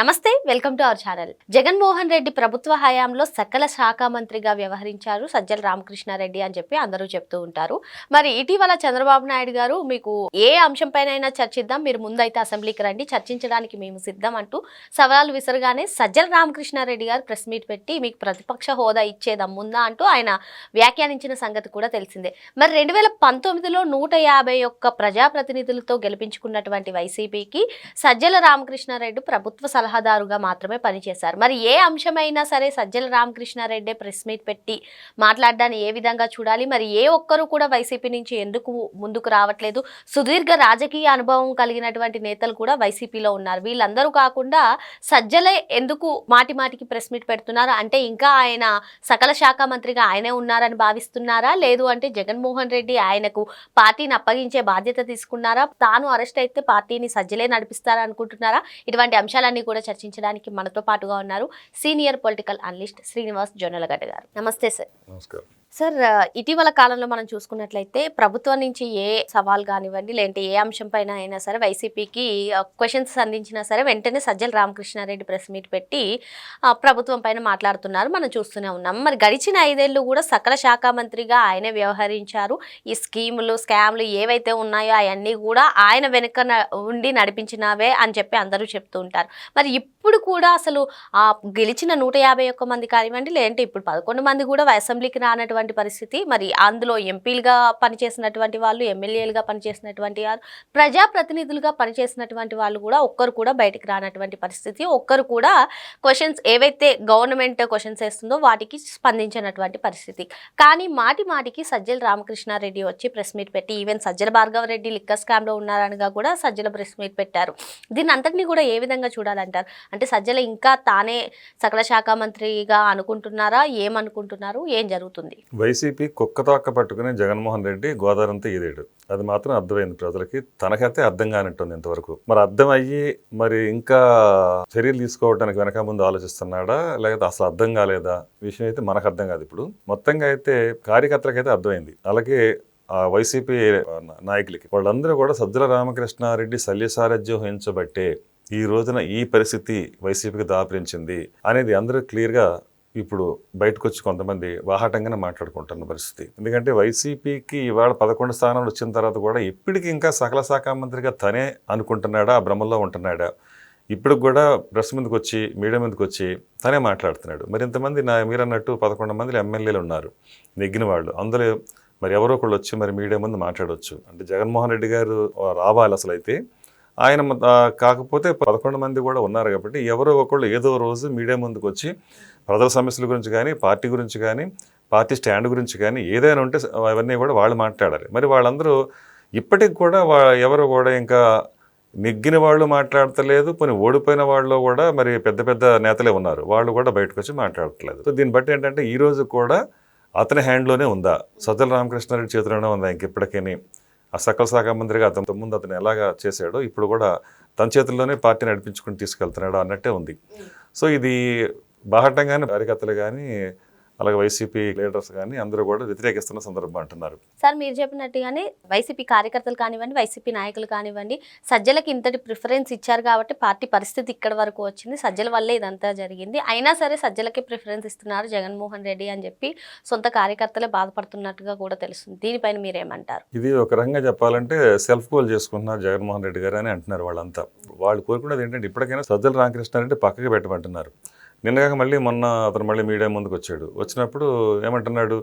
నమస్తే welcome to our channel. Jaganmohan Reddy ప్రభుత్వ హయాంలో సకల శాఖ మంత్రిగా వ్యవహరించారు సజ్జల రామకృష్ణారెడ్డి అని చెప్పి అందరూ చెప్తూ ఉంటారు. మరి ఇటీవల చంద్రబాబు నాయుడు గారు మీకు ఏ అంశంపైనైనా చర్చిద్దాం మీరు ముందైతే అసెంబ్లీకి రండి చర్చించడానికి మేము సిద్ధం అంటూ సవాలు విసరగానే సజ్జల రామకృష్ణారెడ్డి గారు ప్రెస్ మీట్ పెట్టి మీకు ప్రతిపక్ష హోదా ఇచ్చేదమ్ముందా అంటూ ఆయన వ్యాఖ్యానించిన సంగతి కూడా తెలిసిందే. మరి రెండు వేల పంతొమ్మిదిలో నూట యాభై ఒక్క ప్రజాప్రతినిధులతో గెలిపించుకున్నటువంటి వైసీపీకి సజ్జల రామకృష్ణారెడ్డి ప్రభుత్వ సలహాదారుగా మాత్రమే పనిచేశారు. మరి ఏ అంశమైనా సరే సజ్జల రామకృష్ణారెడ్డి ప్రెస్ మీట్ పెట్టి మాట్లాడడాన్ని ఏ విధంగా చూడాలి? మరి ఏ ఒక్కరు కూడా వైసీపీ నుంచి ఎందుకు ముందుకు రావట్లేదు? సుదీర్ఘ రాజకీయ అనుభవం కలిగినటువంటి నేతలు కూడా వైసీపీలో ఉన్నారు. వీళ్ళందరూ కాకుండా సజ్జలే ఎందుకు మాటి మాటికి ప్రెస్ మీట్ పెడుతున్నారు? అంటే ఇంకా ఆయన సకల శాఖ మంత్రిగా ఆయనే ఉన్నారని భావిస్తున్నారా? లేదు అంటే జగన్మోహన్ రెడ్డి ఆయనకు పార్టీని అప్పగించే బాధ్యత తీసుకున్నారా? తాను అరెస్ట్ అయితే పార్టీని సజ్జలే నడిపిస్తారా అనుకుంటున్నారా ఇటువంటి అంశాలన్నీ కూడా కూడా చర్చించడానికి మనతో పాటుగా ఉన్నారు senior political analyst Srinivas Jonnalagadda garu. నమస్తే సార్. నమస్కారం. సార్ ఇటీవల కాలంలో మనం చూసుకున్నట్లయితే ప్రభుత్వం నుంచి ఏ సవాల్ కానివ్వండి లేదంటే ఏ అంశం పైన అయినా సరే వైసీపీకి క్వశ్చన్స్ అందించినా సరే వెంటనే సజ్జల రామకృష్ణారెడ్డి ప్రెస్ మీట్ పెట్టి ప్రభుత్వం పైన మాట్లాడుతున్నారు. మనం చూస్తూనే ఉన్నాం. మరి గడిచిన ఐదేళ్ళు కూడా సకల శాఖ మంత్రిగా ఆయనే వ్యవహరించారు. ఈ స్కీములు స్కామ్లు ఏవైతే ఉన్నాయో అవన్నీ కూడా ఆయన వెనుక ఉండి నడిపించినవే అని చెప్పి అందరూ చెప్తూ ఉంటారు. మరి ఇప్పుడు కూడా అసలు గెలిచిన నూట యాభై ఒక్క మంది కానివ్వండి లేదంటే ఇప్పుడు పదకొండు మంది కూడా అసెంబ్లీకి రానటువంటి పరిస్థితి. మరి అందులో ఎంపీలుగా పనిచేసినటువంటి వాళ్ళు ఎమ్మెల్యేలుగా పనిచేసినటువంటి వారు ప్రజాప్రతినిధులుగా పనిచేసినటువంటి వాళ్ళు కూడా ఒక్కరు కూడా బయటికి రానటువంటి పరిస్థితి. ఒక్కరు కూడా క్వశ్చన్స్ ఏవైతే గవర్నమెంట్ క్వశ్చన్స్ వేస్తుందో వాటికి స్పందించినటువంటి పరిస్థితి. కానీ మాటి మాటికి సజ్జల రామకృష్ణారెడ్డి వచ్చి ప్రెస్ మీట్ పెట్టి ఈవెన్ సజ్జల భార్గవ రెడ్డి లిక్కర్ స్కామ్లో ఉన్నారనగా కూడా సజ్జల ప్రెస్ మీట్ పెట్టారు. దీని అంతటినీ కూడా ఏ విధంగా చూడాలంటారు? అంటే సజ్జల ఇంకా తానే సకల శాఖ మంత్రిగా అనుకుంటున్నారా? ఏమనుకుంటున్నారు? ఏం జరుగుతుంది? వైసీపీ కుక్క తోక్క పట్టుకుని జగన్మోహన్ రెడ్డి గోదావరంతా ఈదేడు అది మాత్రం అర్థమైంది ప్రజలకి. తనకైతే అర్థం కానిట్టుంది ఇంతవరకు. మరి అర్థం అయ్యి మరి ఇంకా చర్యలు తీసుకోవడానికి వెనక ముందు ఆలోచిస్తున్నాడా? లేకపోతే అసలు అర్థం కాలేదా? విషయం అయితే మనకు అర్థం కాదు ఇప్పుడు. మొత్తంగా అయితే కార్యకర్తలకైతే అర్థమైంది. అలాగే ఆ వైసీపీ నాయకులకి. వాళ్ళందరూ కూడా సజ్జల రామకృష్ణారెడ్డి శల్యసారథ్యం వహించబట్టే ఈ రోజున ఈ పరిస్థితి వైసీపీకి దాపరించింది అనేది అందరూ క్లియర్గా ఇప్పుడు బయటకు వచ్చి కొంతమంది వాహాటంగానే మాట్లాడుకుంటున్న పరిస్థితి. ఎందుకంటే వైసీపీకి ఇవాళ పదకొండు స్థానాలు వచ్చిన తర్వాత కూడా ఇప్పటికి ఇంకా సకల శాఖ మంత్రిగా తనే అనుకుంటున్నాడా ఆ భ్రమంలో ఉంటున్నాడా? ఇప్పుడు కూడా ప్రెస్ ముందుకు వచ్చి మీడియా ముందుకు వచ్చి తనే మాట్లాడుతున్నాడు. మరి ఇంతమంది నా మీరన్నట్టు పదకొండు మంది ఎమ్మెల్యేలు ఉన్నారు నెగ్గిన వాళ్ళు. అందులో మరి ఎవరో ఒకళ్ళు వచ్చి మరి మీడియా ముందు మాట్లాడవచ్చు అంటే జగన్మోహన్ రెడ్డి గారు రావాలి అసలు అయితే ఆయన కాకపోతే పదకొండు మంది కూడా ఉన్నారు కాబట్టి ఎవరో ఒకళ్ళు ఏదో రోజు మీడియా ముందుకు వచ్చి ప్రజల సమస్యల గురించి కానీ పార్టీ గురించి కానీ పార్టీ స్టాండ్ గురించి కానీ ఏదైనా ఉంటే అవన్నీ కూడా వాళ్ళు మాట్లాడాలి. మరి వాళ్ళందరూ ఇప్పటికి కూడా వా ఎవరు కూడా ఇంకా నెగ్గిన వాళ్ళు మాట్లాడతలేదు పోనీ ఓడిపోయిన వాళ్ళు కూడా మరి పెద్ద పెద్ద నేతలే ఉన్నారు. వాళ్ళు కూడా బయటకు వచ్చి మాట్లాడట్లేదు. సో దీన్ని బట్టి ఏంటంటే ఈ రోజు కూడా అతని హ్యాండ్లోనే ఉందా? సజ్జల రామకృష్ణారెడ్డి చేతిలోనే ఉందా ఇంకెప్పటికీ ఆ సకల శాఖ మంత్రిగా అతని ముందు అతను ఎలాగా చేశాడో ఇప్పుడు కూడా తన చేతుల్లోనే పార్టీ నడిపించుకుని తీసుకెళ్తున్నాడు అన్నట్టే ఉంది. సో ఇది బాహటంగానే కార్యకర్తలు కానీ అలాగే వైసీపీ లీడర్స్ కానీ అందరూ కూడా వ్యతిరేకిస్తున్న సందర్భం అంటున్నారు. సార్ మీరు చెప్పినట్టుగానే వైసీపీ కార్యకర్తలు కానివ్వండి వైసీపీ నాయకులు కానివ్వండి సజ్జలకి ఇంతటి ప్రిఫరెన్స్ ఇచ్చారు కాబట్టి పార్టీ పరిస్థితి ఇక్కడ వరకు వచ్చింది. సజ్జల వల్లే ఇదంతా జరిగింది. అయినా సరే సజ్జలకి ప్రిఫరెన్స్ ఇస్తున్నారు జగన్మోహన్ రెడ్డి అని చెప్పి సొంత కార్యకర్తలే బాధపడుతున్నట్టుగా కూడా తెలుస్తుంది. దీనిపైన మీరేమంటారు? ఇది ఒక రకంగా చెప్పాలంటే సెల్ఫ్ గోల్ చేసుకుంటున్నారు జగన్మోహన్ రెడ్డి గారు అని అంటున్నారు వాళ్ళంతా. వాళ్ళు కోరుకునేది ఏంటంటే ఇప్పటికైనా సజ్జల రామకృష్ణారెడ్డి పక్కకి పెట్టమంటున్నారు. నిన్నగాక మళ్ళీ మొన్న అతను మళ్ళీ మీడియా ముందుకు వచ్చాడు. వచ్చినప్పుడు ఏమంటున్నాడు?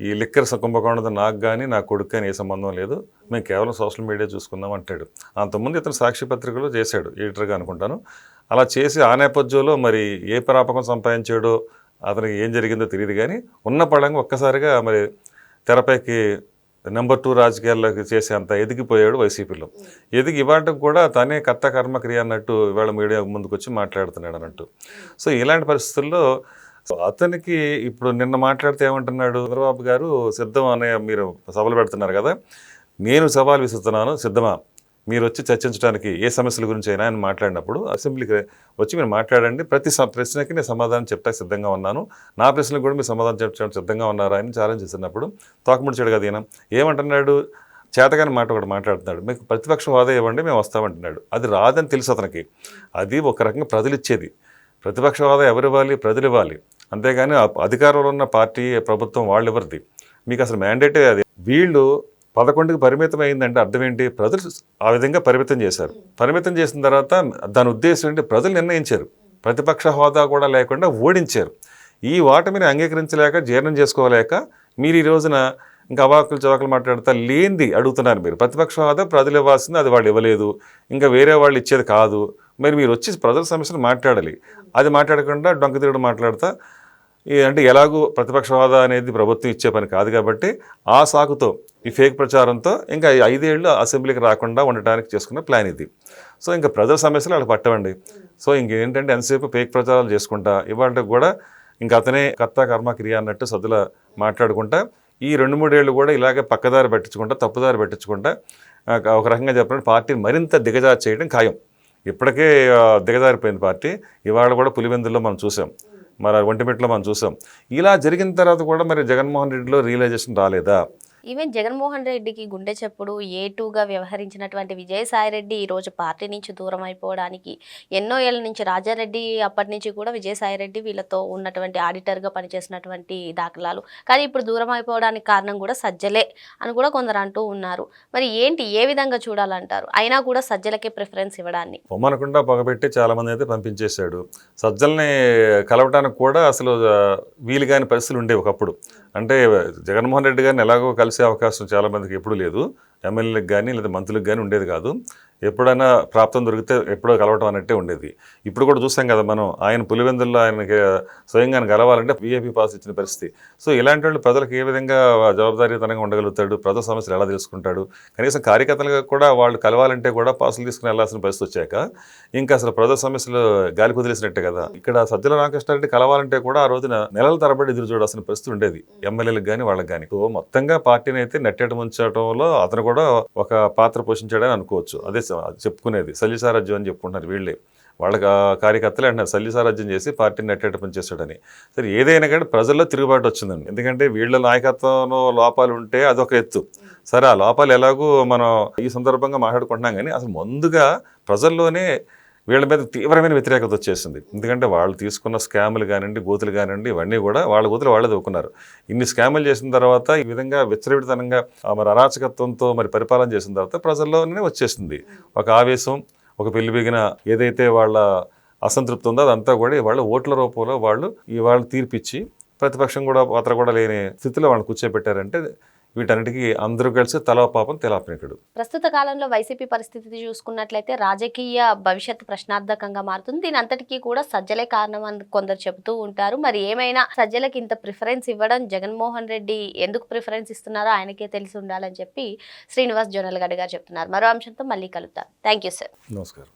ఈ లిక్కర్ కుంభకోణంతో నాకు కానీ నా కొడుకు కానీ ఏ సంబంధం లేదు. మేము కేవలం సోషల్ మీడియా చూసుకుందాం అంటాడు. అంతకుముందు ఇతను సాక్షి పత్రికలో చేశాడు ఎడిటర్గా అనుకుంటాను. అలా చేసి ఆ నేపథ్యంలో మరి ఏ ప్రాపకం సంపాదించాడో అతనికి ఏం జరిగిందో తెలియదు కానీ ఉన్న పడంగా ఒక్కసారిగా మరి తెరపైకి నెంబర్ టూ రాజకీయాల్లోకి చేసే అంత ఎదిగిపోయాడు వైసీపీలో. ఎదిగి ఇవ్వటం కూడా తనే కర్త కర్మక్రియ అన్నట్టు ఇవాళ మీడియా ముందుకు వచ్చి మాట్లాడుతున్నాడు అన్నట్టు. సో ఇలాంటి పరిస్థితుల్లో అతనికి ఇప్పుడు నిన్న మాట్లాడితే ఏమంటున్నాడు? చంద్రబాబు గారు సిద్ధం అనే మీరు సభలు పెడుతున్నారు కదా? నేను సవాల్ విసురుతున్నాను. సిద్ధమా? మీరు వచ్చి చర్చించడానికి ఏ సమస్యల గురించి అయినా ఆయన మాట్లాడినప్పుడు అసెంబ్లీకి వచ్చి మీరు మాట్లాడండి. ప్రతి ప్రశ్నకి నేను సమాధానం చెప్తాకి సిద్ధంగా ఉన్నాను. నా ప్రశ్నలకు కూడా మీరు సమాధానం చెప్పడానికి సిద్ధంగా ఉన్నారా అని ఛాలెంజ్ చేసినప్పుడు తోకముడిచాడు కదా ఈయన. ఏమంటున్నాడు? చేతగాని మాట ఒకటి మాట్లాడుతున్నాడు. మీకు ప్రతిపక్ష హోదా ఇవ్వండి మేము వస్తామంటున్నాడు. అది రాదని తెలుసు అతనికి. అది ఒక రకంగా ప్రజలు ఇచ్చేది ప్రతిపక్ష హోదా ఎవరు ఇవ్వాలి ప్రజలు ఇవ్వాలి అంతేగాని అధికారంలో ఉన్న పార్టీ ప్రభుత్వం వాళ్ళు ఎవరిది మీకు అసలు మ్యాండేటే అది. వీళ్ళు పదకొండుకి పరిమితం అయిందంటే అర్థం ఏంటి? ప్రజలు ఆ విధంగా పరిమితం చేశారు. పరిమితం చేసిన తర్వాత దాని ఉద్దేశం ఏంటి? ప్రజలు నిర్ణయించారు. ప్రతిపక్ష హోదా కూడా లేకుండా ఓడించారు. ఈ ఓటమిని అంగీకరించలేక జీర్ణం చేసుకోలేక మీరు ఈ రోజున ఇంకా అవాకులు చవాకులు మాట్లాడతా లేనిది అడుగుతున్నారు మీరు. ప్రతిపక్ష హోదా ప్రజలు ఇవ్వాల్సింది అది వాళ్ళు ఇవ్వలేదు. ఇంకా వేరే వాళ్ళు ఇచ్చేది కాదు. మరి మీరు వచ్చి ప్రజల సమస్యలు మాట్లాడాలి. అది మాట్లాడకుండా డొంక తిరుగుడు మాట్లాడతా అంటే ఎలాగూ ప్రతిపక్ష హోదా అనేది ప్రభుత్వం ఇచ్చే పని కాదు కాబట్టి ఆ సాకుతో ఈ ఫేక్ ప్రచారంతో ఇంకా ఐదేళ్ళు అసెంబ్లీకి రాకుండా ఉండటానికి చేసుకున్న ప్లాన్ ఇది. సో ఇంకా ప్రజల సమస్యలు వాళ్ళకి పట్టవండి. సో ఇంకేంటంటే ఎంతసేపు ఫేక్ ప్రచారాలు చేసుకుంటా ఇవాళ కూడా ఇంకా అతనే కర్త కర్మ క్రియ అన్నట్టు సద్దుల మాట్లాడుకుంటా ఈ రెండు మూడేళ్ళు కూడా ఇలాగే పక్కదారి పెట్టించుకుంటా తప్పుదారి పెట్టించుకుంటా ఒక రకంగా చెప్పాలంటే పార్టీని మరింత దిగజారు చేయడం ఖాయం. ఇప్పటికే దిగజారిపోయింది పార్టీ. ఇవాళ కూడా పులివెందుల్లో మనం చూసాం. మరి ఒంటిమిట్లో మనం చూసాం. ఇలా జరిగిన తర్వాత కూడా మరి జగన్మోహన్ రెడ్డిలో రియలైజేషన్ రాలేదా? ఈవెన్ జగన్మోహన్ రెడ్డికి గుండె చెప్పుడు ఏ టూగా వ్యవహరించినటువంటి విజయసాయి రెడ్డి ఈ రోజు పార్టీ నుంచి దూరం అయిపోవడానికి ఎన్నో ఏళ్ళ నుంచి రాజారెడ్డి అప్పటి నుంచి కూడా విజయసాయి రెడ్డి వీళ్ళతో ఉన్నటువంటి ఆడిటర్గా పనిచేసినటువంటి దాఖలాలు. కానీ ఇప్పుడు దూరం అయిపోవడానికి కారణం కూడా సజ్జలే అని కూడా కొందరు అంటూ ఉన్నారు. మరి ఏంటి? ఏ విధంగా చూడాలంటారు? అయినా కూడా సజ్జలకే ప్రిఫరెన్స్ ఇవ్వడాన్ని. పొమ్మనకుండా పొగబెట్టి చాలామంది అయితే పంపించేశాడు. సజ్జల్ని కలవటానికి కూడా అసలు వీలు కాని పరిస్థితులు ఉండేవి ఒకప్పుడు. అంటే జగన్మోహన్ రెడ్డి గారిని ఎలాగో కలిసే అవకాశం చాలామందికి ఎప్పుడూ లేదు. ఎమ్మెల్యేలకు కానీ లేదా మంత్రులకు కానీ ఉండేది కాదు. ఎప్పుడైనా ప్రాప్తం దొరికితే ఎప్పుడో కలవటం అన్నట్టే ఉండేది. ఇప్పుడు కూడా చూసాం కదా మనం ఆయన పులివెందుల్లో ఆయనకి స్వయంగా కలవాలంటే బీఏపీ పాస్ ఇచ్చిన పరిస్థితి. సో ఇలాంటి వాళ్ళు ప్రజలకు ఏ విధంగా జవాబుదారీతనంగా ఉండగలుగుతాడు? ప్రజల సమస్యలు ఎలా తెలుసుకుంటాడు? కనీసం కార్యకర్తలుగా కూడా వాళ్ళు కలవాలంటే కూడా పాసులు తీసుకుని వెళ్ళాల్సిన పరిస్థితి వచ్చాక ఇంకా అసలు ప్రజల సమస్యలు గాలి కుదిలేసినట్టే కదా. ఇక్కడ సజ్జల రామకృష్ణారెడ్డి కలవాలంటే కూడా ఆ రోజున నెలల తరబడి ఎదురు చూడాల్సిన పరిస్థితి ఉండేది. ఎమ్మెల్యేలకు కానీ వాళ్ళకి కానీ మొత్తంగా పార్టీని అయితే నెట్టేట ముంచడంలో అతను కూడా కూడా ఒక పాత్ర పోషించాడని అనుకోవచ్చు. అదే చెప్పుకునేది. చెప్పుకునేది సల్లిసారాజ్యం అని చెప్పుకుంటున్నారు వీళ్ళే. వాళ్ళ కార్యకర్తలే అంటున్నారు సల్లిసారాజ్యం చేసి పార్టీని నెట్టేట పనిచేస్తాడని సరే ఏదైనా కానీ ప్రజల్లో తిరుగుబాటు వచ్చిందండి. ఎందుకంటే వీళ్ళ నాయకత్వంలో లోపాలు ఉంటే అదొక ఎత్తు. సరే ఆ లోపాలు ఎలాగూ మనం ఈ సందర్భంగా మాట్లాడుకుంటున్నాం కానీ అసలు ముందుగా ప్రజల్లోనే వీళ్ళ మీద తీవ్రమైన వ్యతిరేకత వచ్చేసింది. ఎందుకంటే వాళ్ళు తీసుకున్న స్కాములు కానివ్వండి గోతులు కానివ్వండి ఇవన్నీ కూడా వాళ్ళ గోతులు వాళ్ళే దొక్కున్నారు. ఇన్ని స్కాములు చేసిన తర్వాత ఈ విధంగా విచ్చలవిడితనంగా మరి అరాచకత్వంతో మరి పరిపాలన చేసిన తర్వాత ప్రజల్లోనే వచ్చేసింది. ఒక ఆవేశం ఒక పెళ్ళిబిగిన ఏదైతే వాళ్ళ అసంతృప్తి ఉందో అదంతా కూడా వాళ్ళ ఓట్ల రూపంలో వాళ్ళు ఈ వాళ్ళు తీర్పిచ్చి ప్రతిపక్షం కూడా పాత్ర కూడా లేని స్థితిలో వాళ్ళని కూర్చోబెట్టారంటే వీటన్నిటికీ అందరూ కలిసి తలా పాపం తెలాపనికుడు ప్రస్తుత కాలంలో వైసీపీ పరిస్థితి చూసుకున్నట్లయితే రాజకీయ భవిష్యత్తు ప్రశ్నార్థకంగా మారుతుంది. దీని అంతటికీ కూడా సజ్జలే కారణం అని కొందరు చెబుతూ ఉంటారు. మరి ఏమైనా సజ్జలకి ఇంత ప్రిఫరెన్స్ ఇవ్వడం జగన్మోహన్ రెడ్డి ఎందుకు ప్రిఫరెన్స్ ఇస్తున్నారో ఆయనకే తెలిసి ఉండాలని చెప్పి శ్రీనివాస్ జొన్నలగడ్డ గారు చెప్తున్నారు. మరో అంశంతో మళ్ళీ కలుద్దాం. Thank you sir. నమస్కారం.